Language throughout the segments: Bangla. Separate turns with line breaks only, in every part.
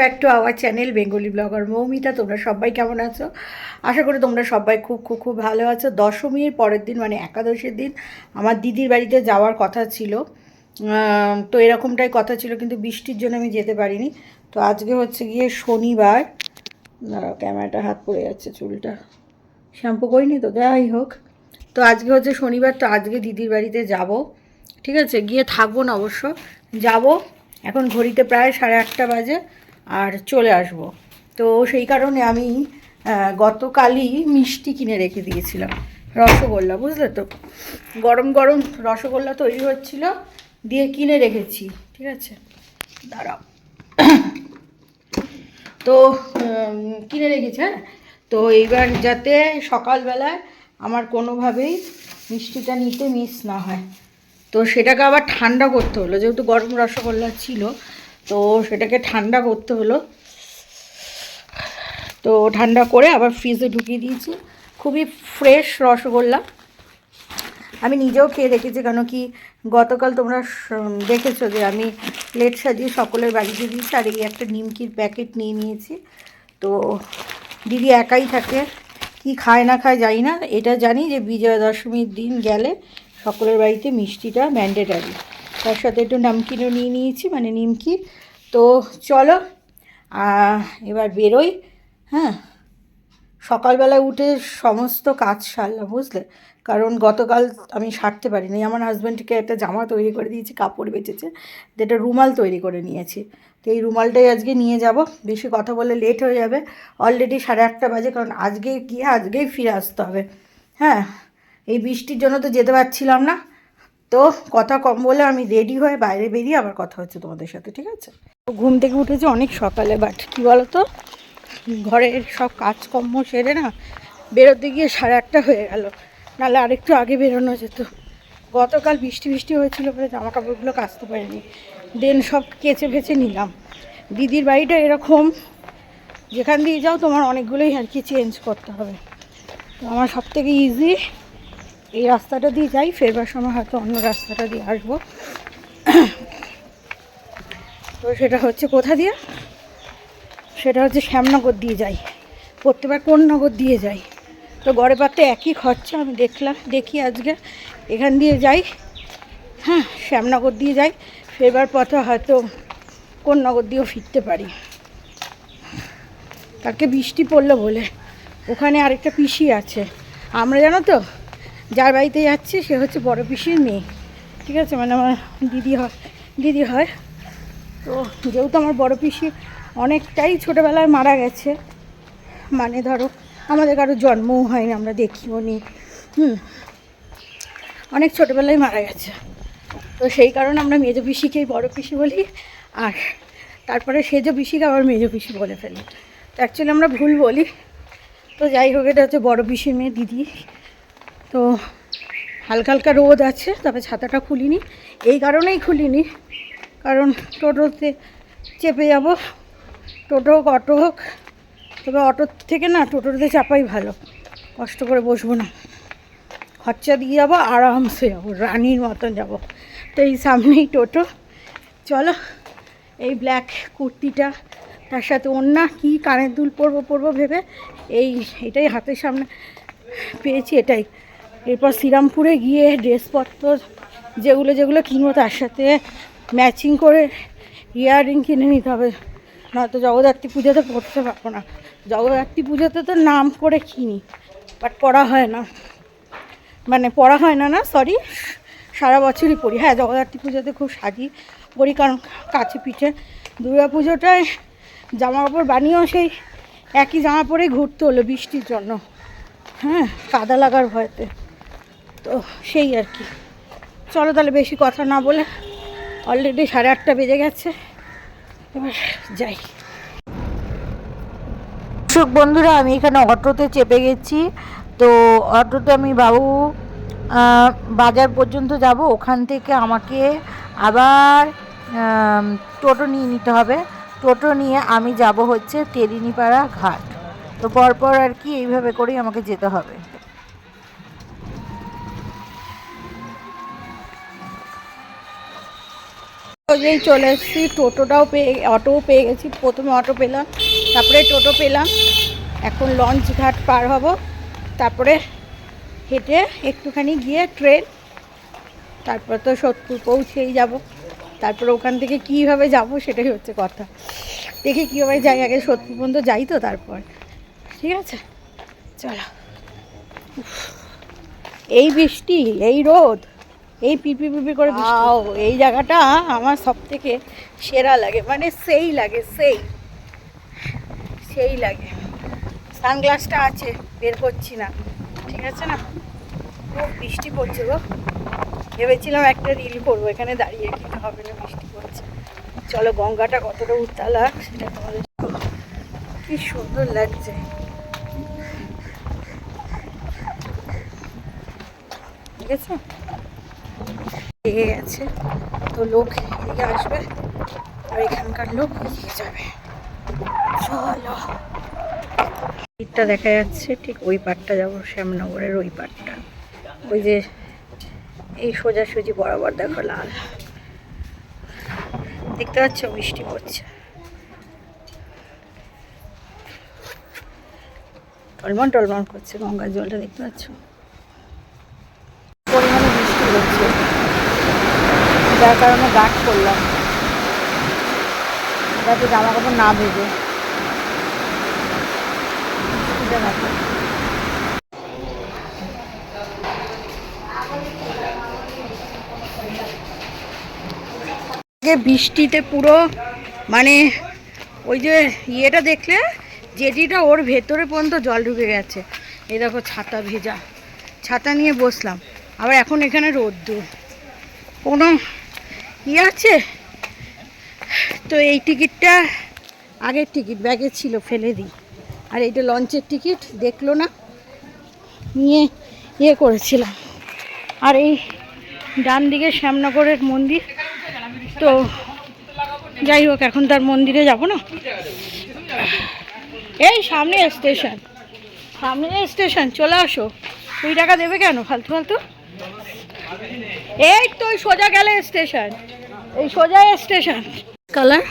Back to our channel Bengali blogger Moumita তোমরা সবাই কেমন আছো? আশা করি তোমরা সবাই খুব খুব খুব ভালো আছো। দশমীর পরের দিন মানে একাদশীর দিন, আমার দিদির বাড়িতে যাওয়ার কথা ছিল। তো এরকমটাই কথা ছিল, কিন্তু বৃষ্টির জন্য আমি যেতে পারিনি। তো আজকে হচ্ছে গিয়ে শনিবার। দাঁড়াও, ক্যামেরাটা হাত পড়ে যাচ্ছে, চুলটা। শ্যাম্পু করিনি তো, যাই হোক। তো আজকে হচ্ছে শনিবার, তো আজকে দিদির বাড়িতে যাব। ঠিক আছে? গিয়ে থাকব না অবশ্য। যাব। এখন ঘড়িতে প্রায় সাড়ে আটটা বাজে। আর চলে আসব। তো সেই কারণে আমি গতকালই মিষ্টি কিনে রেখে দিয়েছিলাম, রসগোল্লা, বুঝলে তো? গরম গরম রসগোল্লা তৈরি হচ্ছিল, দিয়ে কিনে রেখেছি, ঠিক আছে? দাঁড়াও। তো কিনে রেখেছি হ্যাঁ? তো এইবার যাতে সকালবেলায় আমার কোনোভাবেই মিষ্টিটা নিতে মিস না হয়। তো সেটাকে আবার ঠান্ডা করতে হলো, যেহেতু গরম রসগোল্লা ছিল তো সেটাকে ঠান্ডা করতে হলো। তো ঠান্ডা করে আবার ফ্রিজে ঢুকিয়ে দিয়েছি। খুবই ফ্রেশ রসগোল্লা। আমি নিজেও খেয়ে দেখেছি, কেন কি গতকাল তোমরা দেখেছ যে আমি প্লেট সাজিয়ে সকলের বাড়িতে দিয়েছি আর এই একটা নিমকির প্যাকেট নিয়ে নিয়েছি। তো দিদি একাই থাকে, কি খায় না খায় জানি না। এটা জানি যে বিজয়া দশমীর দিন গেলে সকলের বাড়িতে মিষ্টিটা ম্যান্ডেটারি তার সাথে একটু নামকিনও নিয়ে নিয়েছি মানে নিমকি তো চলো এবার বেরোই হ্যাঁ? সকালবেলায় উঠে সমস্ত কাজ সারলাম, বুঝলে? কারণ গতকাল আমি সারতে পারিনি। আমার হাজব্যান্ডকে একটা জামা তৈরি করে দিয়েছি, কাপড় বেঁচেছে, যেটা রুমাল তৈরি করে নিয়েছি। তো এই রুমালটাই আজকে নিয়ে যাব, বেশি কথা বলে লেট হয়ে যাবে। অলরেডি সাড়ে আটটা বাজে, কারণ আজকে গিয়ে আজকেই ফিরে আসতে হবে। হ্যাঁ? এই বৃষ্টির জন্য তো যেতে পারছিলাম না। তো কথা কম বলে আমি রেডি হয়ে বাইরে বেরিয়ে আবার কথা হচ্ছে তোমাদের সাথে, ঠিক আছে? ঘুম থেকে উঠেছে অনেক সকালে বাট কী বলো তো ঘরের সব কাজকর্ম সেরে না বেরোতে গিয়ে সাড়ে আটটা হয়ে গেল। নাহলে আরেকটু আগে বেরোনো যেত। গতকাল বৃষ্টি বৃষ্টি হয়েছিল বলে জামা কাপড়গুলো কাচতে পারিনি। দেন সব কেচে ফেচে নিলাম। দিদির বাড়িটা এরকম। যেখান দিয়ে যাও তোমার অনেকগুলোই আর কি চেঞ্জ করতে হবে। আমার সব থেকে ইজি এই রাস্তাটা দিয়ে যাই, ফেরবার সময় হয়তো অন্য রাস্তাটা দিয়ে আসব। তো সেটা হচ্ছে কোথা দিয়ে? সেটা হচ্ছে শ্যামনগর দিয়ে যাই। প্রত্যেকবার কোন নগর দিয়ে যাই? তো গড়ে পাতে একই খরচা, আমি দেখলাম, দেখি আজকে। এখান দিয়ে যাই হ্যাঁ শ্যামনগর দিয়ে যাই। ফেরবার পথে হয়তো কোন নগর দিয়েও ফিরতে পারি। কালকে বৃষ্টি পড়ল বলে। ওখানে আরেকটা পিসি আছে। আমরা জানো তো যার বাড়িতে যাচ্ছি, সে হচ্ছে বড় পিসির মেয়ে। ঠিক আছে? মানে আমার দিদি হয় দিদি হয়। তো যেহেতু আমার বড় পিসি অনেকটাই ছোটোবেলায় মারা গেছে মানে ধরো আমাদের কারও জন্মও হয়নি, আমরা দেখিও নি। হুম। অনেক ছোটোবেলায় মারা গেছে। তো সেই কারণে আমরা মেজ পিসিকেই বড় পিসি বলি, আর তারপরে সেজ পিসিকে আবার মেজ পিসি বলে ফেলি। তো অ্যাকচুয়ালি আমরা ভুল বলি। তো যাই হোক, এটা হচ্ছে বড় পিসির মেয়ে, দিদি। তো হালকা হালকা রোদ আছে, তবে ছাতাটা খুলিনি। এই কারণেই খুলিনি। কারণ টোটোতে চেপে যাব। টোটো হোক, অটো হোক, তবে অটোর থেকে না টোটোতে চাপাই ভালো। কষ্ট করে বসবো না। খরচা দিয়ে যাব, আরামসে যাব, রানীর মতন যাব। তো এই সামনেই টোটো। চলো, এই ব্ল্যাক কুর্তিটা, তার সাথে ওন্না কি কানের দুল পরবো পরবো ভেবে, এই এটাই হাতের সামনে পেয়েছি, এটাই। এরপর শ্রীরামপুরে গিয়ে ড্রেসপত্র যেগুলো যেগুলো কিনবো তার সাথে ম্যাচিং করে ইয়াররিং কিনে নিতে হবে। নয়তো জগদ্ধাত্রী পুজোতে পড়তে পারব না। জগদ্ধাত্রী পুজোতে তো নাম করে কিনি বাট পড়া হয় না। মানে পড়া হয় না না সরি সারা বছরই পড়ি। হ্যাঁ জগদ্ধাত্রী পুজোতে খুব সাজি পড়ি, কারণ কাছে পিঠে। দুর্গা পুজোটায় জামা কাপড় বানিয়েও সেই একই জামা পরেই ঘুরতে হলো বৃষ্টির জন্য। হ্যাঁ কাদা লাগার ভয়তে। তো সেই আর কি। চলো তাহলে বেশি কথা না বলে অলরেডি সাড়ে আটটা বেজে গেছে। এবার যাই। দর্শক বন্ধুরা, আমি এখানে অটোতে চেপে গেছি। তো অটোতে আমি বাবু বাজার পর্যন্ত যাব। ওখান থেকে আমাকে আবার টোটো নিয়ে নিতে হবে। টোটো নিয়ে আমি যাব হচ্ছে তেরিনিপাড়া ঘাট। তো পরপর আর কি এইভাবে করেই আমাকে যেতে হবে। সোজেই চলে এসেছি, টোটোটাও পেয়ে, অটোও পেয়ে গেছি, প্রথমে অটো পেলাম, তারপরে টোটো পেলাম, এখন লঞ্চ ঘাট পার হব, তারপরে হেঁটে একটুখানি গিয়ে ট্রেন তারপর তো সোদপুর পৌঁছেই যাব, তারপরে ওখান থেকে কীভাবে যাব সেটাই হচ্ছে কথা, দেখি কীভাবে যাই, আগে সোদপুর পর্যন্ত যাই তো তারপর, ঠিক আছে? চলো এই বৃষ্টি, এই রোদ এই পিপি পিপি করে আও এই জায়গাটা আমার সব থেকে সেরা লাগে মানে সেই লাগে সেই। সেই লাগে। সানগ্লাসটা আছে বের করছি না। ঠিক আছে না? খুব বৃষ্টি পড়ছে গো। ভেবেছিলাম একটা রিল করব এখানে দাঁড়িয়ে কিন্তু হবে না বৃষ্টি পড়ছে। চলো গঙ্গাটা কতটা উত্তালা সেটা তোমাদের কি সুন্দর লাগছে। ঠিক আছে গেছে। তো লোক এদিকে আসবে আর এখানকার লোক এদিকে যাবে। চলো। দেখা যাচ্ছে ঠিক ওই পাটটা যাব, শ্যামনগরের ওই পাটটা ওই যে এই সোজাসুজি বরাবর দেখো লাল। দেখতে পাচ্ছ? বৃষ্টি পড়ছে। টলমন টলমন করছে গঙ্গার জলটা, দেখতে পাচ্ছ পরিমাণে বৃষ্টি হচ্ছে যার কারণে গাঠ করলাম। যাতে জামা কাপড় না ভেজে। বৃষ্টিতে পুরো মানে ওই যে ইয়েটা দেখলে জেটিটা ওর ভেতরে পর্যন্ত জল ঢুকে গেছে। এই দেখো ছাতা ভেজা। ছাতা নিয়ে বসলাম। আবার এখন এখানে রোদ্দুর। কোনো ইয়ে আছে? তো এই টিকিটটা আগের টিকিট ব্যাগে ছিল, ফেলে দিই। আর এইটা লঞ্চের টিকিট, দেখল না? নিয়ে ইয়ে করেছিলাম। আর এই ডান দিকে শ্যামনগরের মন্দির, তো যাই হোক, এখন তার মন্দিরে যাব না? এই সামনে স্টেশন সামনে স্টেশন, চলে আসো। কুড়ি টাকা দেবে কেন? ফালতু ফালতু? এই তো সোজা গেলে স্টেশন। এই সোজা স্টেশন। কালার,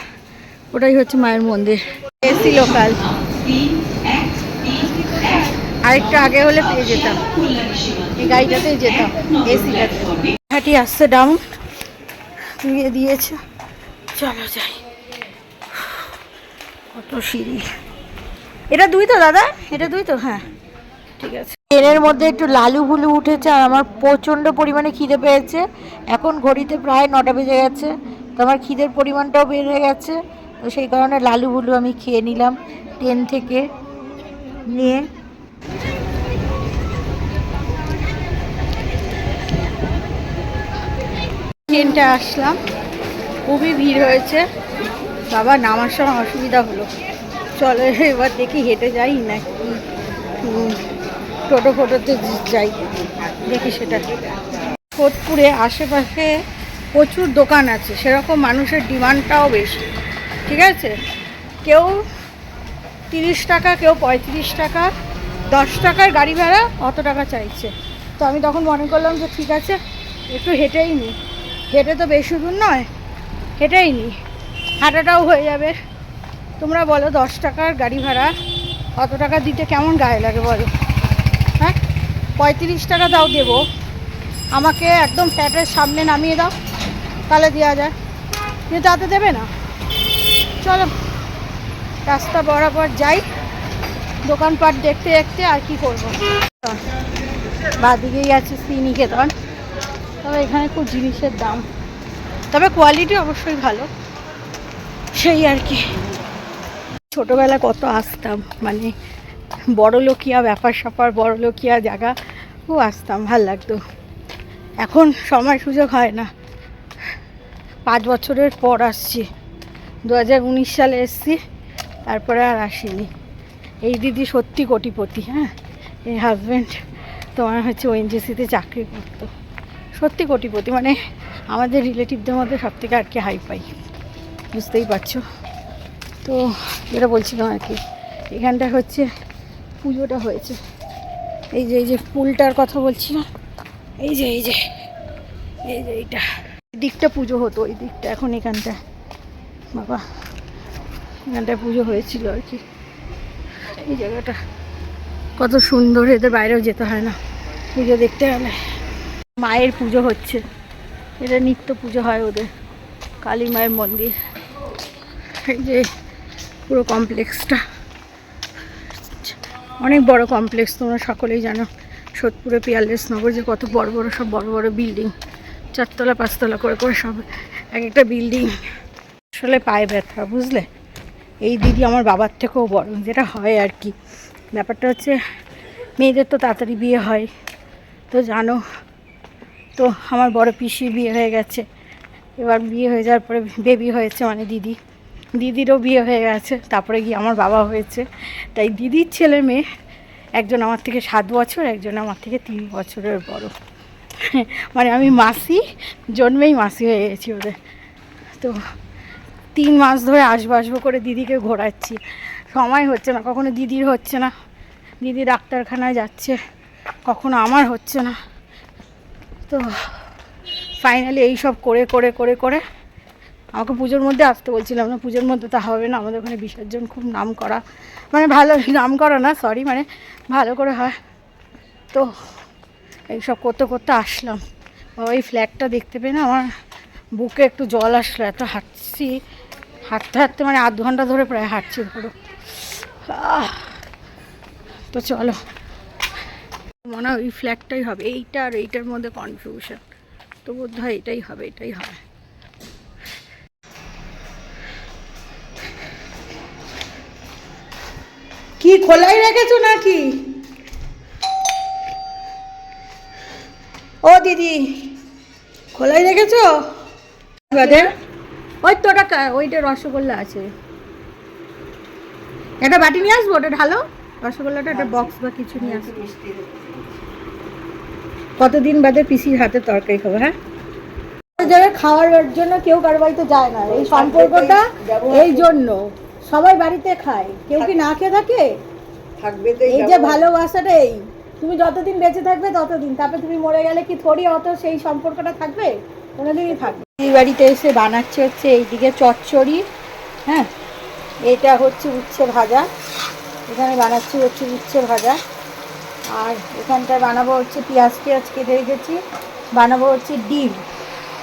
ওটাই হচ্ছে মায়ের মন্দির। AC local. আরেকটু আগে হলে পেয়ে যেতাম। এই গাড়িটাতেই যেতাম, এসিটাতে। হাঁটি আসছে ডাউন দিয়ে দিয়েছে। চলো যাই। কত সিঁড়ি। এটা দুই তো দাদা? এটা দুই তো? হ্যাঁ। ঠিক আছে। ট্রেনের মধ্যে একটু লালু ভুলু উঠেছে আর আমার প্রচণ্ড পরিমাণে খিদে পেয়েছে। এখন ঘড়িতে প্রায় নটা বেজে গেছে। তো আমার খিদের পরিমাণটাও বেড়ে গেছে। তো সেই কারণে লালু ভুলু আমি খেয়ে নিলাম ট্রেন থেকে নিয়ে। ট্রেনটা আসলাম। খুবই ভিড় হয়েছে। বাবা নামার সময় অসুবিধা হলো। চলো এবার দেখি হেঁটে যাই উম, টোটো ফোটোতে যাই, দেখি সেটা। সোদপুরে আশেপাশে প্রচুর দোকান আছে, সেরকম মানুষের ডিমান্ডটাও বেশি, ঠিক আছে? কেউ তিরিশ টাকা, কেউ পঁয়ত্রিশ টাকা, দশ টাকার গাড়ি ভাড়া অত টাকা চাইছে। তো আমি তখন মনে করলাম যে ঠিক আছে, একটু হেঁটেই নিই হেঁটে তো বেশি দূর নয়, হেঁটেই নিই হাঁটাটাও হয়ে যাবে। তোমরা বলো দশ টাকার গাড়ি ভাড়া অত টাকা দিতে কেমন গায়ে লাগে বলো? পঁয়ত্রিশ টাকা দাও দেবো। আমাকে একদম ফ্ল্যাটের সামনে নামিয়ে দাও, তাহলে দেওয়া যায়। কিন্তু তাতে দেবে না। চলো, রাস্তা বরাবর যাই। দোকানপাট দেখতে দেখতে আর কি করব। বাদিকেই আছে শ্রীনিকেতন তবে এখানে খুব জিনিসের দাম। তবে কোয়ালিটি অবশ্যই ভালো। সেই আর কি। ছোটোবেলায় কত আসতাম মানে বড় লোকিয়া ব্যাপার স্যাপার বড়লোকিয়া জায়গা। খুব আসতাম, ভালো লাগতো। এখন সময় সুযোগ হয় না। পাঁচ বছরের পর আসছি। দু হাজার উনিশ সালে এসছি, তারপরে আর আসিনি। এই দিদি সত্যি কোটিপতি হ্যাঁ? এই হাজব্যান্ড তোমার হচ্ছে ওএনজিসিতে চাকরি করতো। সত্যি কোটিপতি মানে আমাদের রিলেটিভদের মধ্যে সব থেকে আর কি হাই পাই। বুঝতেই পারছ? তো যেটা বলছিলাম আর কি এখানটা হচ্ছে পুজোটা হয়েছে। এই যে এই যে পুলটার কথা বলছিলাম এই যে এই যে এই যে এইটা। দিকটা পুজো হতো ওই দিকটা এখন এখানটা বাবা, এখানটায় পুজো হয়েছিল আর কি। এই জায়গাটা কত সুন্দর, এদের বাইরেও যেতে হয় না। পুজো দেখতে গেলে। মায়ের পুজো হচ্ছে। এটা নিত্য পুজো হয় ওদের, কালী মায়ের মন্দির। এই যে পুরো কমপ্লেক্সটা অনেক বড় কমপ্লেক্স তোমরা সকলেই জানো। সোদপুরে পিয়ারলেস নগর, যে কত বড় বড়, সব বড় বড় বিল্ডিং চারতলা, পাঁচতলা করে করে সব এক একটা বিল্ডিং আসলে পায়ে ব্যথা, বুঝলে? এই দিদি আমার বাবার থেকেও বড়, যেটা হয় আর কি। ব্যাপারটা হচ্ছে, মেয়েদের তো তাড়াতাড়ি বিয়ে হয়। তো জানো, তো আমার বড় পিসির বিয়ে হয়ে গেছে। এবার বিয়ে হয়ে যাওয়ার পরে বেবি হয়েছে মানে দিদি। দিদিরও বিয়ে হয়ে গেছে, তারপরে গিয়ে আমার বাবা হয়েছে। তাই দিদির ছেলে মেয়ে, একজন আমার থেকে সাত বছর, একজন আমার থেকে তিন বছরের বড়। মানে আমি মাসি, জন্মেই মাসি হয়ে গেছি ওদের। তো তিন মাস ধরে আসব আসব করে দিদিকে ঘোরাচ্ছি। সময় হচ্ছে না, কখনো দিদির হচ্ছে না। দিদি ডাক্তারখানায় যাচ্ছে, কখনো আমার হচ্ছে না। তো ফাইনালি এই সব করে করে করে করে আমাকে পুজোর মধ্যে আসতে বলছিলাম না, পুজোর মধ্যে তা হবে না, আমাদের ওখানে বিসর্জন খুব নাম করা। মানে ভালো, নাম করা না সরি মানে ভালো করে হয়। তো এইসব করতে করতে আসলাম। ওই ফ্ল্যাটটা দেখতে পেয়ে না আমার বুকে একটু জল আসলো, এত হাঁটছি। হাঁটতে হাঁটতে মানে আধ ঘণ্টা ধরে প্রায় হাঁটছি, ধরো। তো চলো। মনে হয় ওই ফ্ল্যাটটাই হবে। এইটা আর এইটার মধ্যে কনফিউশন তো বোধ হয় এটাই হবে এটাই হবে। কি খোলাই রেখেছো নাকি? ও দিদি খোলাই রেখেছো? ওই তো ওটা ওইটা রসগোল্লা আছে। একটা বাটি নিয়ে আসব ওটা ঢালো? রসগোল্লাটা একটা বক্স বা কিছু নিয়ে আসব। কতদিন বাদে পিসির হাতে তরকারি খাব হ্যাঁ? যাবে খাওয়ার জন্য কেউ কারও বাড়িতে যায় না। এই সম্পর্কটা এই জন্য। সবাই বাড়িতে খায়। কেউ কি না খেয়ে থাকে?
থাকবে
এই যে ভালোবাসাটা এই। তুমি যতদিন বেঁচে থাকবে ততদিন। তারপরে তুমি মরে গেলে কি থরি অত সেই সম্পর্কটা থাকবে? কোনোদিনই থাকবে এই বাড়িতে এসে বানাচ্ছে হচ্ছে এইদিকে চচ্চড়ি হ্যাঁ? এটা হচ্ছে উচ্ছে ভাজা। এখানে বানাচ্ছি হচ্ছে উচ্ছে ভাজা। আর এখানটায় বানাবো হচ্ছে পেঁয়াজ টেয়াজ কেটে রেখেছি। বানাবো হচ্ছে ডিম।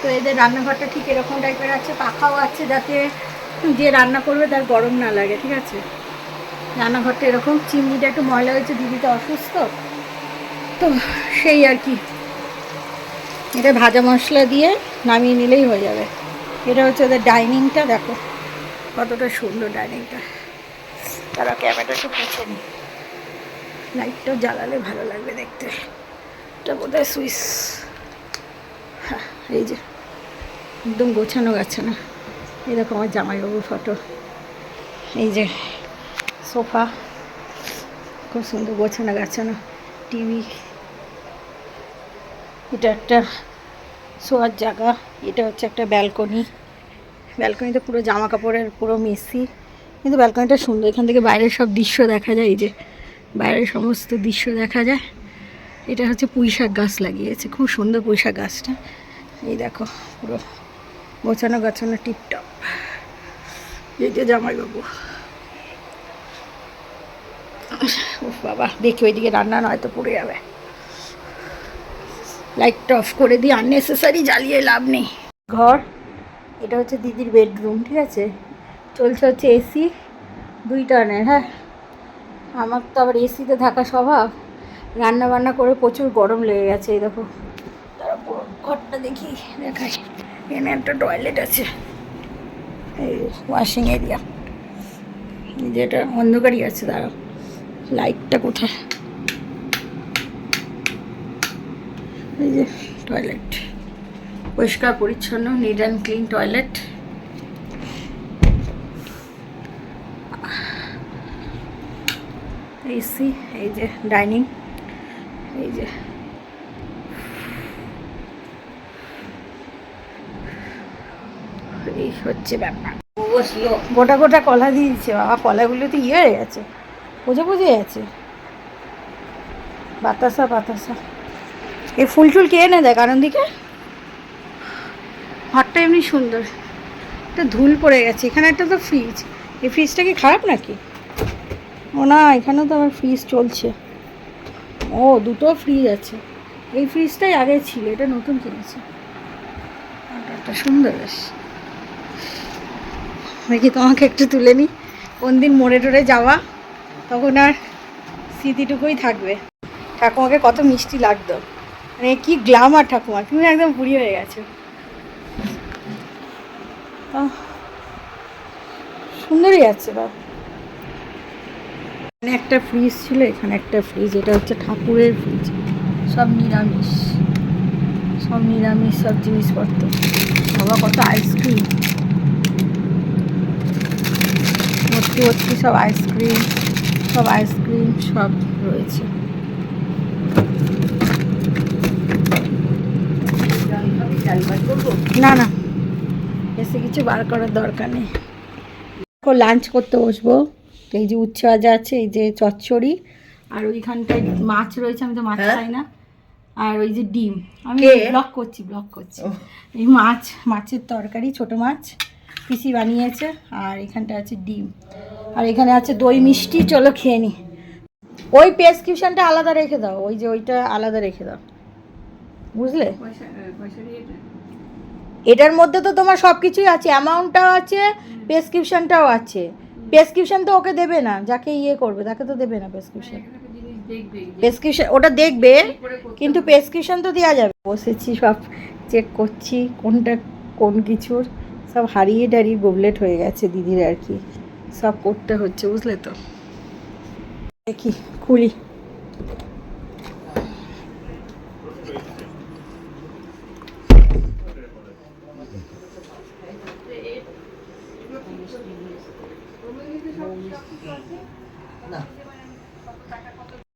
তো এদের রান্নাঘরটা ঠিক এরকম টাইপের আছে পাখাও আছে যাতে যে রান্না করবে তার গরম না লাগে, ঠিক আছে? রান্নাঘরটা এরকম, চিমনিটা একটু ময়লা হয়েছে, দিদিটা অসুস্থ। তো সেই আর কি। এটা ভাজা মশলা দিয়ে নামিয়ে নিলেই হয়ে যাবে। এটা হচ্ছে ওদের ডাইনিংটা, দেখো। কতটা সুন্দর ডাইনিংটা। তারা ক্যামেরাটা একটু পিছিয়ে নি লাইটটাও জ্বালালে ভালো লাগবে দেখতে। এটা বোধহয় সুইচ হ্যাঁ এই যে। একদম গোছানো গাছানো এই দেখো আমার জামাইবাবুর ফটো এই যে সোফা, খুব সুন্দর গোছানো গাছানো টিভি এটা একটা শোয়ার জায়গা, এটা হচ্ছে একটা ব্যালকনি ব্যালকনিতে পুরো জামা কাপড়ের পুরো মেসি। কিন্তু ব্যালকনিটা সুন্দর, এখান থেকে বাইরের সব দৃশ্য দেখা যায়, এই যে বাইরের সমস্ত দৃশ্য দেখা যায়। এটা হচ্ছে পুঁই শাক গাছ লাগিয়েছে, খুব সুন্দর পুঁইশাক গাছটা। এই দেখো পুরো। গোছানো গাছানো টিপটপ। এই যে জামাইবাবু। ও বাবা, দেখি ওইদিকে রান্না নয়তো পড়ে যাবে। লাইটটা অফ করে দিয়ে আননেসেসারি জ্বালিয়ে লাভ নেই। ঘর, এটা হচ্ছে দিদির বেডরুম ঠিক আছে? চলছে হচ্ছে এসি দুই টানের হ্যাঁ? আমার তো আবার এসিতে থাকা স্বভাব। রান্না বান্না করে প্রচুর গরম লেগে গেছে, এই দেখো। তারা পুরো ঘরটা দেখি, দেখাই। এখানে একটা টয়লেট আছে। এই ওয়াশিং এরিয়া যেটা অন্ধকারই আছে, দাঁড়াও। লাইটটা কোথায়? এই যে টয়লেট পরিষ্কার, পরিচ্ছন্ন neat and clean toilet AC এই যে ডাইনিং এই যে এই হচ্ছে ব্যাপার।
বসল
গোটা গোটা কলা দিয়েছে বাবা কলাগুলো তো ইয়ে হয়ে গেছে বুঝে বুঝে গেছে। বাতাসা বাতাসা। এই ফুল টুল কে এনে দেয় কারণ দিকে? ঘরটা এমনি সুন্দর। একটা ধুল পড়ে গেছে এখানে একটা তো ফ্রিজ এই ফ্রিজটা কি খারাপ নাকি? ও না এখানেও তো আমার ফ্রিজ চলছে। ও দুটো ফ্রিজ আছে। এই ফ্রিজটাই আগে ছিল এটা নতুন কিনেছে। এটা সুন্দর বেশ। দেখি তোমাকে একটু তুলে নিই? কোন দিন মোড়ে টোড়ে যাওয়া, তখন আর স্মৃতিটুকুই থাকবে। ঠাকুমাকে কত মিষ্টি লাগতো। মানে কি গ্লামার ঠাকুমা, তুমি একদম বুড়ি হয়ে গেছো। সুন্দরই আছে বা এখানে একটা ফ্রিজ ছিল, এখানে একটা ফ্রিজ এটা হচ্ছে ঠাকুরের ফ্রিজ সব নিরামিষ। সব নিরামিষ সব জিনিসপত্র। বাবা, কত আইসক্রিম ভর্তি সব আইসক্রিম সব আইসক্রিম সব রয়েছে। না না। এসে কিছু বার করার দরকার নেই। লাঞ্চ করতে বসবো। এই যে উচ্ছে ভাজা আছে এই যে চচ্চড়ি আর ওইখানটায় মাছ রয়েছে আমি তো মাছ
হ্যাঁ?
খাই না। আর ওই যে ডিম। আমি ব্লক করছি ব্লক করছি। এই মাছ মাছের তরকারি ছোট মাছ। পিসি বানিয়েছে আর এখানটা আছে ডিম। আর এখানে আছে দই মিষ্টি চলো খেয়ে নি। ওই প্রেসক্রিপশনটা আলাদা রেখে দাও ওই যে ওইটা আলাদা রেখে দাও। বুঝলে? এটার মধ্যে তো তোমার সব কিছুই আছে অ্যামাউন্টটাও আছে প্রেসক্রিপশনটাও আছে। প্রেসক্রিপশন তো ওকে দেবে না যাকে ইয়ে করবে তাকে তো দেবে না প্রেসক্রিপশন প্রেসক্রিপশন ওটা দেখবে কিন্তু প্রেসক্রিপশন তো দেওয়া যাবে। বসেছি সব চেক করছি কোনটা কোন কিছুর। সব হারিয়ে টারিয়ে গোবলেট হয়ে গেছে দিদির আর কি। সব করতে হচ্ছে, বুঝলে তো? দেখি, খুলি।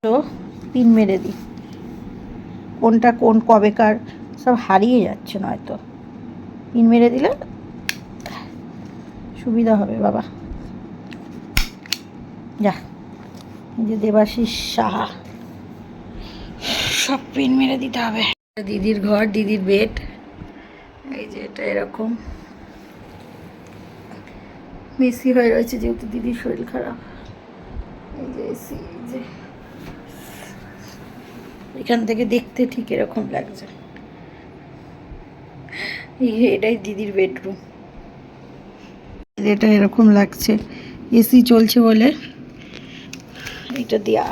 তো পিন মেরে দিই। কোনটা কোন কবেকার সব হারিয়ে যাচ্ছে নয়তো। পিন মেরে দিলে সুবিধা হবে, বাবা। যা যে দেবাশিস সাহা। সব পিন মেরে দিতে হবে। দিদির ঘর, দিদির বেড। এই যে এটা এরকম। বেশি হয়ে রয়েছে যেহেতু দিদির শরীর খারাপ। এই যে এসি এই যে। এখান থেকে দেখতে ঠিক এরকম লাগছে। এটাই দিদির বেডরুম এটা এরকম লাগছে। এসি চলছে বলে। এটা দেয়া।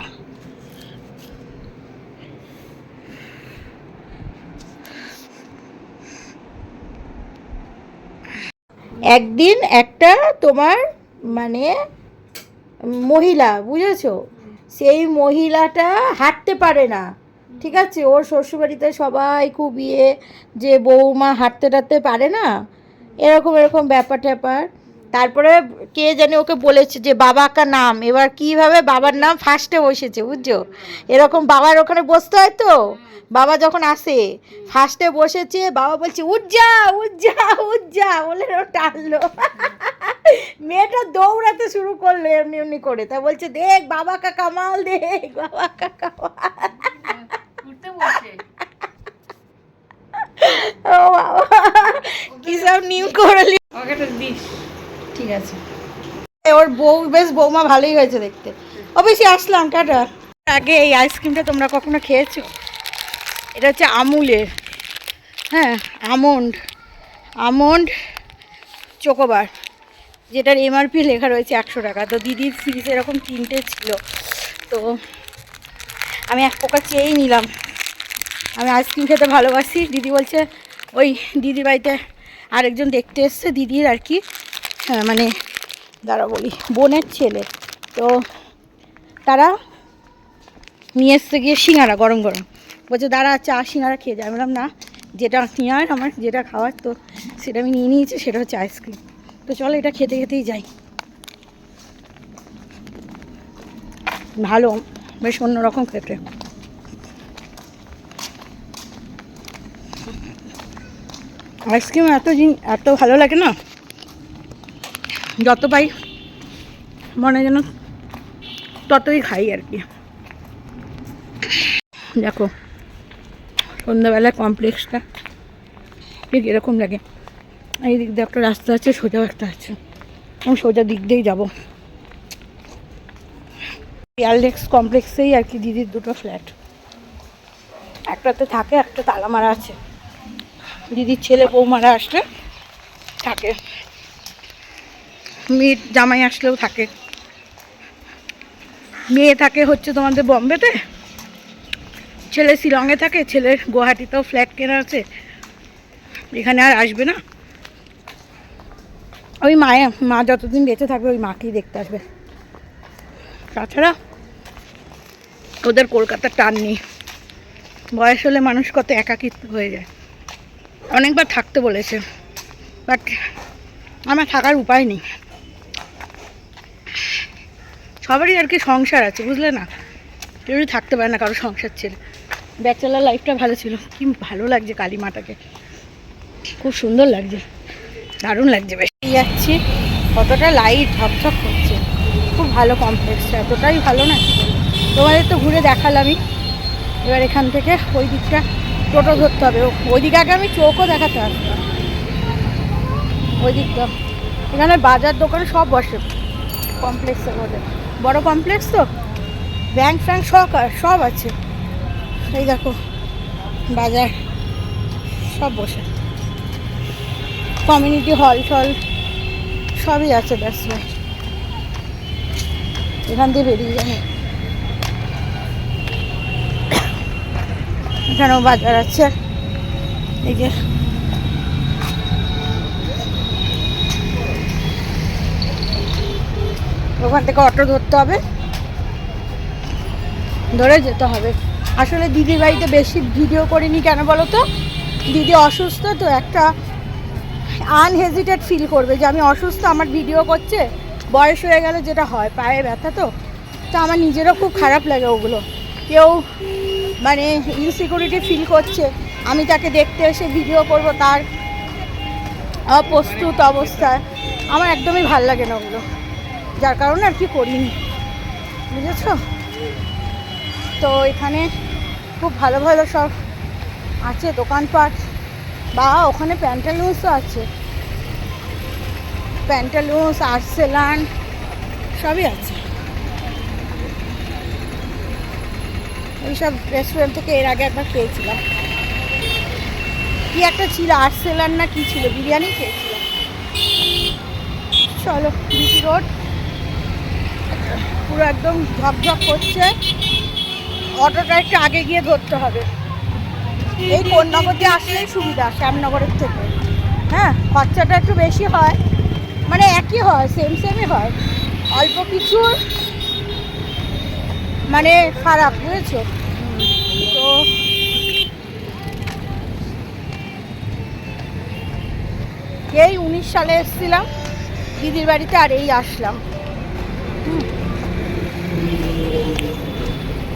একদিন একটা তোমার মানে মহিলা, বুঝেছ? সেই মহিলাটা হাঁটতে পারে না। ঠিক আছে? ওর শ্বশুরবাড়িতে সবাই খুব ইয়ে যে বৌমা হাঁটতে টাটতে পারে না। এরকম এরকম ব্যাপার ট্যাপার তারপরে কে জানি ওকে বলেছে যে বাবা কা নাম। এবার কীভাবে বাবার নাম ফার্স্টে বসেছে বুঝছ? এরকম বাবার ওখানে বসতে হয় তো? বাবা যখন আসে ফার্স্টে বসেছে বাবা বলছে উজ্জা উজ্জা উজ্জা! বলে ও টানলো। মেয়েটা দৌড়াতে শুরু করল এমনি এমনি করে। তা বলছে দেখ বাবা কা কামাল দেখ বাবা কা কামাল। ও বাবা কি সব নিউ করলি ঠিক আছে। ওর বউ, বেশ বৌমা ভালোই হয়েছে দেখতে। অবশ্যই আসলাম, টাটা। আগে এই আইসক্রিমটা তোমরা কখনো খেয়েছো? এটা হচ্ছে আমুলের হ্যাঁ আমন্ড আমন্ড চোকোবার, যেটার এমআরপি লেখা রয়েছে একশো টাকা। তো দিদির ফ্রিজ এরকম তিনটে ছিল। তো আমি এক পোকা চেয়েই নিলাম। আমি আইসক্রিম খেতে ভালোবাসি। দিদি বলছে, ওই দিদির বাড়িতে আরেকজন দেখতে এসছে, দিদির আর কি। মানে দাঁড়া বলি, বোনের ছেলে। তো তারা নিয়ে এসছে গিয়ে সিঙ্গারা গরম গরম। বলছে, দাঁড়া, চা, সিঙ্গারা খেয়ে যায় বললাম, না, যেটা নেওয়ার আমার, যেটা খাওয়ার তো, সেটা আমি নিয়ে নিয়েছি, সেটা হচ্ছে আইসক্রিম। তো চলো, এটা খেতে খেতেই যাই। ভালো, বেশ অন্যরকম খেতে। আইসক্রিম এত জিন, এত ভালো লাগে না? যত পাই, মনে যেন ততই খাই আর কি। দেখো, সন্ধ্যাবেলায় কমপ্লেক্সটা ঠিক এরকম লাগে। এই দিক দিয়ে একটা রাস্তা আছে, সোজাও একটা আছে। আমি সোজা দিক দিয়েই যাব। পিয়ারলেক্স কমপ্লেক্সেই আর কি দিদির দুটো ফ্ল্যাট একটাতে থাকে, একটা তালা মারা আছে। দিদির ছেলে বৌমারা আসলে থাকে। মেয়ের জামাই আসলেও থাকে। মেয়ে থাকে হচ্ছে তোমাদের বম্বেতে। ছেলে শিলংয়ে থাকে, ছেলের গুয়াহাটিতেও ফ্ল্যাট কেনা আছে। এখানে আর আসবে না। ওই মায়ে, মা যতদিন বেঁচে থাকবে ওই মাকেই দেখতে আসবে। তাছাড়া ওদের কলকাতার টান নেই। বয়স হলে মানুষ কত একাকিত্ব হয়ে যায়। অনেকবার থাকতে বলেছে। বাট আমার থাকার উপায় নেই। সবারই আর কি সংসার আছে, বুঝলে না? কেউই থাকতে পারে না কারও সংসার ছেড়ে। ব্যাচেলার লাইফটা ভালো ছিল। কি ভালো লাগছে কালী মাটাকে খুব সুন্দর লাগছে। দারুণ লাগছে বেশ। যাচ্ছি। কতটা লাইট ঝকঝক করছে। খুব ভালো কমপ্লেক্সটা এতটাই ভালো না? তোমাদের তো ঘুরে দেখালামই। এবার এখান থেকে ওই দিকটা টোটো ধরতে হবে। ওই দিকে আগে আমি চোখও দেখাতে আসতাম ওই দিকটা। এখানে বাজার দোকান সব বসে। কমপ্লেক্সের মধ্যে। বড় কমপ্লেক্স তো। ব্যাংক ফ্যাঙ্ক সব সব আছে। এই দেখো, বাজার, সব বসে। কমিউনিটি হল টল, সবই আছে ওয়াই এখান দিয়ে বেরিয়ে যাবে। এখানেও বাজার আছে। এই যে ওখান থেকে অটো ধরতে হবে। ধরে যেতে হবে। আসলে দিদির বাড়িতে বেশি ভিডিও করিনি কেন বলো তো দিদি অসুস্থ তো একটা আনহেজিটেড ফিল করবে যে আমি অসুস্থ, আমার ভিডিও করছে, বয়স হয়ে গেলে যেটা হয়, পায়ে ব্যথা তো। তো আমার নিজেরও খুব খারাপ লাগে ওগুলো। কেউ মানে ইনসিকিউরিটি ফিল করছে, আমি তাকে দেখতে এসে ভিডিও করব তার অপ্রস্তুত অবস্থায়। আমার একদমই ভালো লাগে না ওগুলো। যার কারণে আর কি করিনি। বুঝেছ? তো এখানে খুব ভালো ভালো সব আছে, দোকানপাট। বা ওখানে প্যান্টালুন্সও আছে। প্যান্টালুন্স আর্সেলান সবই আছে। এইসব রেস্টুরেন্ট থেকে এর আগে একবার খেয়েছিলাম। কি একটা ছিল আর্সেলান না কি ছিল? বিরিয়ানি খেয়েছিলাম। চলো রোড। পুরো একদম ঝকঝক করছে। অটোটা একটু আগে গিয়ে ধরতে হবে। এই কোন্নগর দিয়ে আসলেই সুবিধা, শ্যামনগরের থেকে। হ্যাঁ খরচাটা একটু বেশি হয়। মানে একই হয় সেম সেমই হয়। অল্প কিছু মানে খারাপ, বুঝেছ? তো এই উনিশ সালে এসেছিলাম, দিদির বাড়িতে আর এই আসলাম।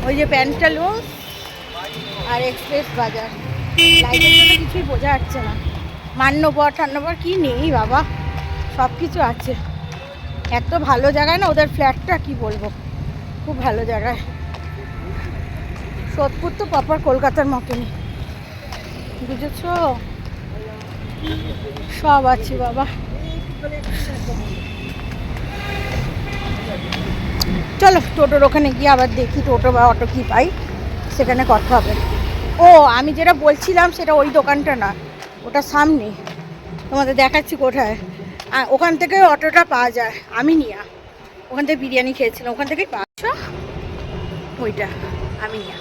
ওই যে প্যান্টালুন আর এক্সপ্রেস বাজার। কিছুই বোঝা যাচ্ছে না। মান্যবর টান্যবর কি নেই বাবা? সব কিছু আছে। এত ভালো জায়গায় না ওদের ফ্ল্যাটটা কি বলব? খুব ভালো জায়গায়। সোদপুর তো প্রপার কলকাতার মতনই। বুঝেছ? সব আছে বাবা। চলো টোটোর ওখানে গিয়ে আবার দেখি টোটো বা অটো কী পাই, সেখানে কথা হবে। ও, আমি যেটা বলছিলাম সেটা ওই দোকানটা না, ওটা সামনে। তোমাদের দেখাচ্ছি কোথায়। ওখান থেকে অটোটা পাওয়া যায়, আমি নিয়া। ওখান থেকে বিরিয়ানি খেয়েছিলাম, ওখান থেকেই পাচ্ছ ওইটা, আমি নিয়া।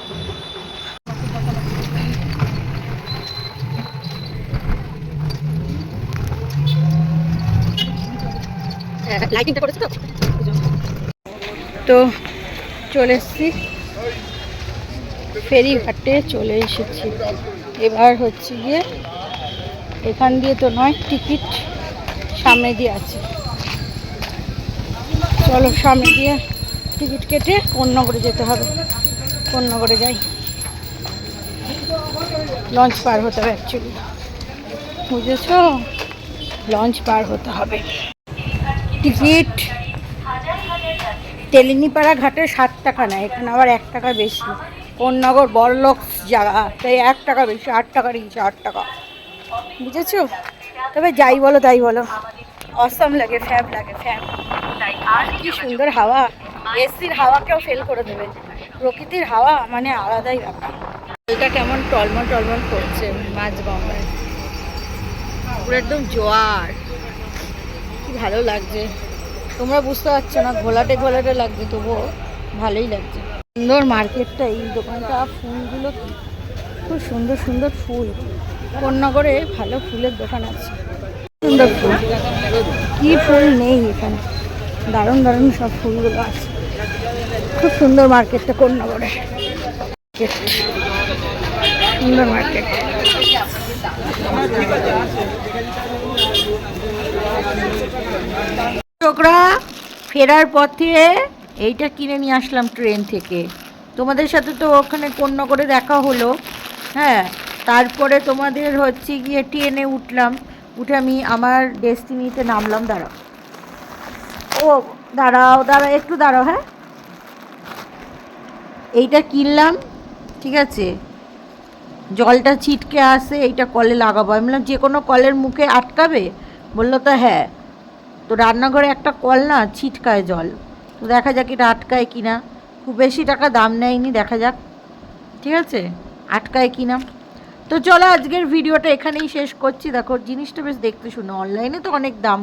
লাইটিংটা করেছে তো? তো চলে এসেছি। ফেরিঘাটে চলে এসেছি। এবার হচ্ছে গিয়ে এখান দিয়ে তো নয়, টিকিট সামনে দিয়ে আছে। চলো সামনে দিয়ে টিকিট কেটে কোন নগরে যেতে হবে। কোন নগরে যাই। লঞ্চ পার হতে হবে অ্যাকচুয়ালি বুঝেছ? লঞ্চ পার হতে হবে। টিকিট তেলিনিপাড়া ঘাটে সাত টাকা নেয়, এখানে আবার এক টাকা বেশি। কোন্নগর বড়লোক জায়গা, তাই এক টাকা বেশি, আট টাকা নিয়েছে, আট টাকা। বুঝেছ?
তবে যাই বলো, তাই বলো। অসম লাগে ফ্যাব লাগে ফ্যাব আর কি সুন্দর হাওয়া। এসির হাওয়াকেও ফেল করে দেবে। প্রকৃতির হাওয়া মানে আলাদাই ব্যাপার। এটা কেমন টলমল টলমল করছে মাছ গঙ্গায়। পুরো একদম জোয়ার। কি ভালো লাগছে। তোমরা বুঝতে পারছ না, ঘোলাটে ঘোলাটে লাগছে, তবুও ভালোই লাগছে। সুন্দর মার্কেটটা, এই দোকানটা, ফুলগুলো খুব সুন্দর সুন্দর ফুল। কোন্নগরে ভালো ফুলের দোকান আছে। সুন্দর ফুল। কি ফুল নেই এখানে? দারুণ দারুণ সব ফুলগুলো আছে। খুব সুন্দর মার্কেটটা মার্কেট। সুন্দর মার্কেট। ছোকরা ফেরার পথে এইটা কিনে নিয়ে আসলাম ট্রেন থেকে। তোমাদের সাথে তো ওখানে কোন্নগরে দেখা হলো। হ্যাঁ তারপরে তোমাদের হচ্ছে গিয়ে ট্রেনে উঠলাম। উঠে আমি আমার ডেস্টিনিতে নামলাম, দাঁড়াও। ও, দাঁড়াও দাঁড়াও, একটু দাঁড়াও হ্যাঁ। এইটা কিনলাম, ঠিক আছে। জলটা ছিটকে আসে, এইটা কলে লাগাবো। আমি বললাম, যে কোনো কলের মুখে আটকাবে? বলল, তো হ্যাঁ। তো রান্নাঘরে একটা কল না ছিটকায় জল। তো দেখা যাক এটা আটকায় কি না খুব বেশি টাকা দাম নেয়নি, দেখা যাক। ঠিক আছে? আটকায় কি না তো চলো আজকের ভিডিওটা এখানেই শেষ করছি। দেখো, জিনিসটা বেশ দেখতে শুনো অনলাইনে তো অনেক দাম।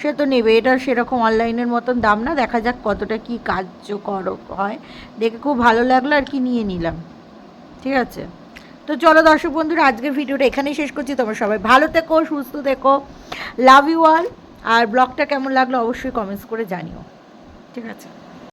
সে তো নেবে, এটা সেরকম অনলাইনের মতন দাম না। দেখা যাক কতটা কি কার্যকর হয়। দেখে খুব ভালো লাগল আর কি নিয়ে নিলাম। ঠিক আছে? তো চলো দর্শক বন্ধুরা, আজকের ভিডিওটা এখানেই শেষ করছি। তোমরা সবাই ভালো থেকো, সুস্থ থেকো। লাভ ইউ অল আর ব্লগটা কেমন লাগল অবশ্যই কমেন্টস করে জানিও। ঠিক আছে?